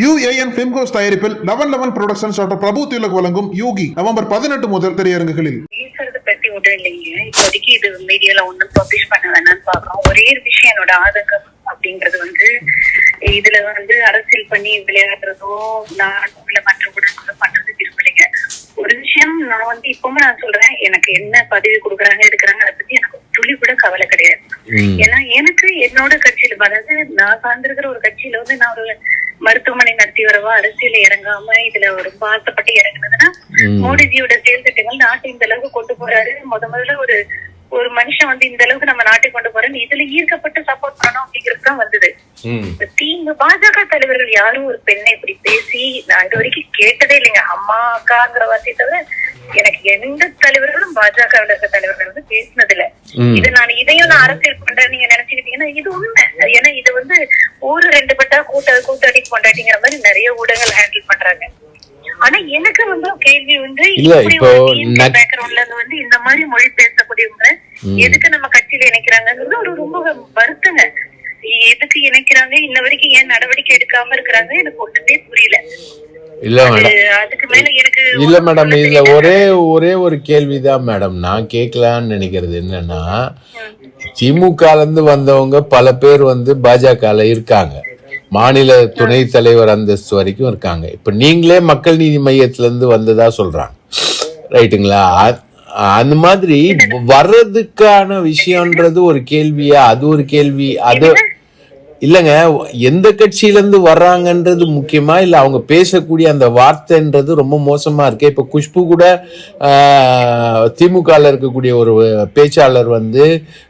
UAN பிலிம்கோஸ் தயாரிப்பில் eleven eleven productions doctor Prabhu Thilak வழங்கும் Yogi November பதினெட்டு முதல் திரையரங்குகளில். பேசுறத பத்தி விட இல்லைங்க. இப்போதைக்கு இது மீடியால ஒண்ணும் பப்ளிஷ் பண்ண வேணாம்னு பாக்குறோம் ஒரே ஒரு விஷயம் என்னோட ஆதங்கம் அப்படின்றது வந்து இதுல வந்து அரசியல் பண்ணி விளையாடுறதோ நான் இல்ல மற்ற ஊடகங்களோ பண்றது விரும்பலைங்க. ஒரு விஷயம் நான் வந்து இப்பவுமே நான் சொல்றேன். எனக்கு என்ன பதவி கொடுக்குறாங்க எடுக்கிறாங்க அதை பத்தி எனக்கு துளி கூட கவலை கிடையாது. ஏன்னா எனக்கு என்னோட கட்சியில அதாவது நான் சார்ந்திருக்கிற ஒரு கட்சியில வந்து நான் ஒரு மருத்துவமனை நடத்தி வரவா அரசியல இறங்காம இதுல ரொம்ப ஆசைப்பட்டு இறங்குனதுன்னா. மோடிஜியோட செயல் திட்டங்கள் நாட்டை இந்த அளவுக்கு கொண்டு போறாரு. முத முதல்ல ஒரு ஒரு மனுஷன் வந்து இந்த அளவுக்கு நம்ம நாட்டை கொண்டு போறோம் இதுல ஈர்க்கப்பட்டு சப்போர்ட் பண்ணணும் அப்படிங்கிறது தான் வந்தது. தீங்கு பாஜக தலைவர்கள் யாரும் ஒரு பெண்ணை இப்படி பேசி நான் இது வரைக்கும் கேட்டதே இல்லைங்க. அம்மா அக்காங்கிற வார்த்தையை தவிர எனக்கு எந்த தலைவர்களும் பாஜக இருக்க தலைவர்கள் வந்து பேசினது இல்ல. இது நான் இதையும் நான் அரசியல் பண்றேன் நீங்க நினைச்சுக்கிட்டீங்கன்னா இது உண்மை. ஏன்னா இது வந்து ஒரு ரெண்டு பட்டா கூட்ட கூட்டடி கொண்டாட்டிங்கிற மாதிரி நிறைய ஊடகங்கள் ஹேண்டில் பண்றாங்க. ஆனா எனக்கு வந்து கேள்வி வந்து backgroundல இருந்து வந்து இந்த மாதிரி மொழி பேசக்கூடியவங்க எதுக்கு நம்ம கட்சியில இணைக்கிறாங்கிறது ஒரு ரொம்ப வருத்தங்க. எதுக்கு இணைக்கிறாங்க? இன்ன வரைக்கும் ஏன் நடவடிக்கை எடுக்காம இருக்கிறாங்க? எனக்கு ஒண்ணுமே புரியல. இல்ல மேடம். அது- அதுக்கு மேல எனக்கு இல்ல மேடம். இதுல. ஒரே ஒரே ஒரு கேள்விதான் மேடம். நான் கேட்கலான்னு நினைக்கிறது என்னன்னா திமுக இருந்து வந்தவங்க பல பேர் வந்து பாஜகல இருக்காங்க. மாநில துணைத் தலைவர் அந்தஸ்து வரைக்கும் இருக்காங்க. இப்ப நீங்களே மக்கள் நீதி மையத்துல இருந்து வந்ததா சொல்றாங்க. ரைட்டுங்களா? அந்த மாதிரி வர்றதுக்கான விஷயம்ன்றது ஒரு கேள்வியா? அது ஒரு கேள்வி. அது இல்லைங்க எந்த கட்சியில இருந்து வர்றாங்கன்றது முக்கியமா இல்ல அவங்க பேசக்கூடிய அந்த வார்த்தைன்றது ரொம்ப மோசமா இருக்கு. இப்ப குஷ்பு கூட திமுக இருக்கக்கூடிய ஒரு பேச்சாளர் வந்து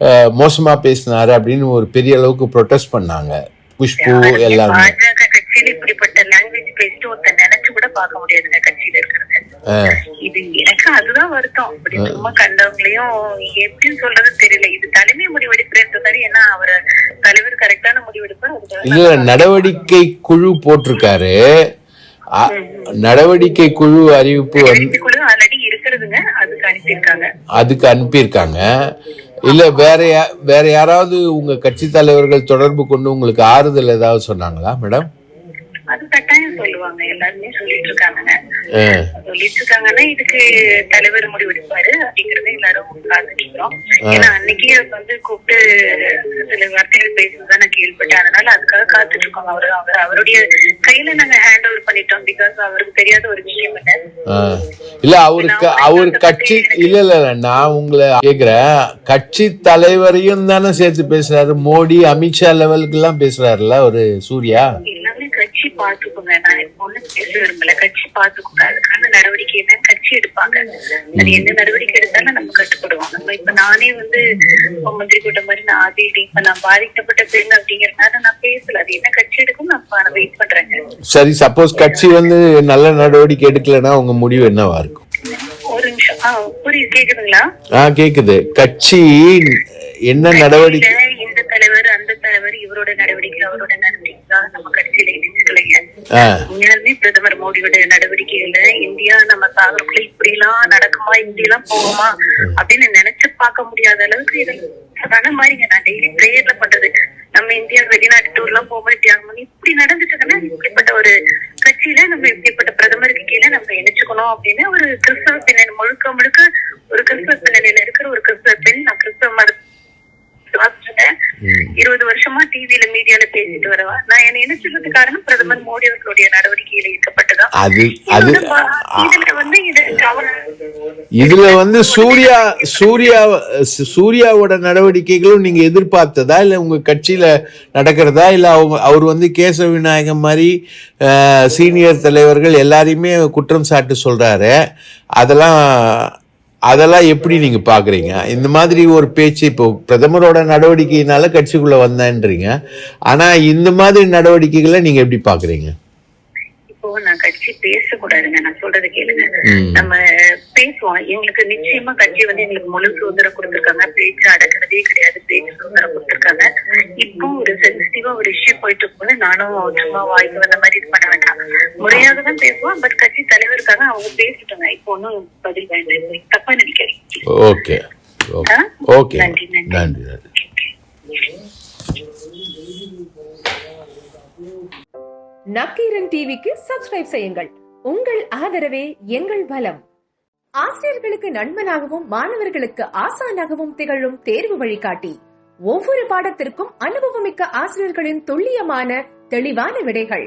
ஆஹ், மோசமா பேசினாரு அப்படின்னு ஒரு பெரிய அளவுக்கு ப்ரொட்டஸ்ட் பண்ணாங்க. குஷ்பு எல்லாருமே. கட்சியில இப்படிப்பட்ட லாங்குவேஜ் பேசிட்டு ஒருத்தர் நினைச்சு கூட பார்க்க முடியாதுங்க கட்சியில இருக்கிறது. இது எனக்கு அதுதான் வருத்தம். சும்மா கண்டவங்களையும் எப்படின்னு சொல்றது தெரியல. இது தலைமை முடிவெடுக்கிறேன்ற மாதிரி ஏன்னா அவர் தலைவர் கரெக்டான முடிவெடுப்பார் அதுக்காக இல்ல நடவடிக்கை குழு போட்டிருக்காரு. நடவடிக்கை குழு அறிவிப்பு அதுக்கு அனுப்பியிருக்காங்க. இல்ல வேற வேற யாராவது உங்க கட்சி தலைவர்கள் தொடர்பு கொண்டு உங்களுக்கு ஆறுதல் ஏதாவது சொன்னாங்களா மேடம்? அது கட்டாயம் சொல்லுவாங்க. எல்லாருமே சொல்லிட்டு இருக்காங்க. சொல்லிட்டு இருக்காங்கன்னா இதுக்கு தலைவர் முடிவெடுப்பாரு அப்படிங்கறத எல்லாரும் இருக்கிறோம் ஏன்னா அன்னைக்கே வந்து கூப்பிட்டு சில வார்த்தைகள் பேசுறதா நான் கேள்விப்பட்டேன். அதனால அதுக்காக காத்துட்டு இருக்கோம் அவரு அவர் அவருடைய கையில நாங்க ஹேண்ட் ஓவர் பண்ணிட்டோம் பிகாஸ் அவருக்கு தெரியாத ஒரு விஷயம் இல்ல அவருக்கு அவர் கட்சி இல்ல இல்ல நான் உங்களை கேக்குறேன். கட்சி தலைவரையும் தானே சேர்த்து பேசுறாரு. மோடி அமித்ஷா லெவலுக்கு எல்லாம் பேசுறாருல்ல ஒரு சூர்யா? கட்சி பாத்துக்கோங்க நான் ஒண்ணும் பேச விரும்பல. கட்சி பாத்துக்கோங்க அதுக்கான நடவடிக்கை என்ன கட்சி எடுப்பாங்க. அது எந்த நடவடிக்கை எடுத்தாலும் நம்ம கட்டுப்படுவோம். நம்ம இப்ப நானே வந்து மந்திரி கூட்டம் மாதிரி நான் அது இப்ப நான் பாதிக்கப்பட்ட பெண் அப்படிங்கறதுனால நான் பேசல. அது என்ன கட்சி எடுக்கும் நான் வெயிட் பண்றேங்க சரி சப்போஸ் கட்சி வந்து நல்ல நடவடிக்கை எடுக்கலைன்னா உங்க முடிவு என்னவா இருக்கும்? ஒரு நிமிஷம். புரியுது. கேக்குதுங்களா? ஆ கேக்குது. கட்சி என்ன நடவடிக்கை? இந்த தலைவர் அந்த தலைவர் இவரோட நடவடிக்கை அவரோட நம்ம கட்சியில இணைச்சுக்கலைங்க ஆ. உண்மையாலுமே பிரதமர் மோடியோட நடவடிக்கையில இந்தியா நம்ம சாகருக்குள்ள இப்படி எல்லாம் நடக்குமா இப்படி எல்லாம் போகுமா அப்படின்னு நினைச்சு பார்க்க முடியாத அளவுக்கு இது சாதாரண மாதிரிங்க நான் டெய்லி பிரேயர்ல பண்றது. நம்ம இந்தியா வெளிநாட்டு டூர் எல்லாம் போகும்போது தியாகம் இப்படி நடந்துச்சுன்னா இப்படிப்பட்ட ஒரு கட்சியில நம்ம இப்படிப்பட்ட பிரதமருக்கு கீழே நம்ம இணைச்சுக்கணும் அப்படின்னு ஒரு கிறிஸ்தவ பின்னணி முழுக்க முழுக்க ஒரு கிறிஸ்தவ பின்னணியில இருக்கிற ஒரு கிறிஸ்தவ பெண் நான் கிறிஸ்தவ மத விசுவாசிச்சுட்டேன். இருபது வருஷமா டிவில மீடியால பேசிட்டு வரவா? நான் என்ன நினைச்சதுக்கு காரணம் பிரதமர் மோடி அவர்களுடைய நடவடிக்கையில ஈர்க்கப்பட்டதா? அது அது இதுல வந்து இது கவன இதுல வந்து சூர்யா சூர்யா சூர்யாவோட நடவடிக்கைகளும் நீங்க எதிர்பார்த்ததா? இல்ல உங்க கட்சியில நடக்கிறதா? இல்ல அவர் வந்து கேசவ விநாயகம் மாதிரி சீனியர் தலைவர்கள் எல்லாரையுமே குற்றம் சாட்டு சொல்றாரு. அதெல்லாம் அதெல்லாம் எப்படி நீங்க பாக்குறீங்க? இந்த மாதிரி ஒரு பேச்சு இப்போ பிரதமரோட நடவடிக்கையினால கட்சிக்குள்ள வந்தேன்றீங்க. ஆனா இந்த மாதிரி நடவடிக்கைகளை நீங்க எப்படி பாக்குறீங்க? இப்போ நான் கட்சி பேசக்கூடாதுங்க. நான் சொல்றதை கேளுங்க. நம்ம பேசுவோம். எங்களுக்கு நிச்சயமா கட்சி வந்து எங்களுக்கு முழு சுதந்திரம் கொடுத்திருக்காங்க. பேச்சு அடக்குறதே கிடையாது. பேச்சு சுதந்திரம் கொடுத்திருக்காங்க. இப்போ ஒரு சென்சிட்டிவா ஒரு இஷ்யூ போயிட்டு இருக்கும்போது நானும் சும்மா வாய்க்கு வந்த மாதிரி இது பண்ண வேண்டாம். முறையாக தான் பேசுவோம். பட் கட்சி தலைவருக்காக அவங்க பேசிட்டாங்க. இப்போ ஒன்னும் பதில் வேண்டாம். தப்பா நினைக்கிறேன் ஓகே? ஓகே. நன்றி நன்றி. நக்கீரன் டிவிக்கு சப்ஸ்கிரைப் செய்யுங்கள். உங்கள் ஆதரவே எங்கள் பலம் ஆசிரியர்களுக்கு நண்பனாகவும் மாணவர்களுக்கு ஆசானாகவும் திகழும் தேர்வு வழிகாட்டி. ஒவ்வொரு பாடத்திற்கும் அனுபவமிக்க ஆசிரியர்களின் துல்லியமான தெளிவான விடைகள்.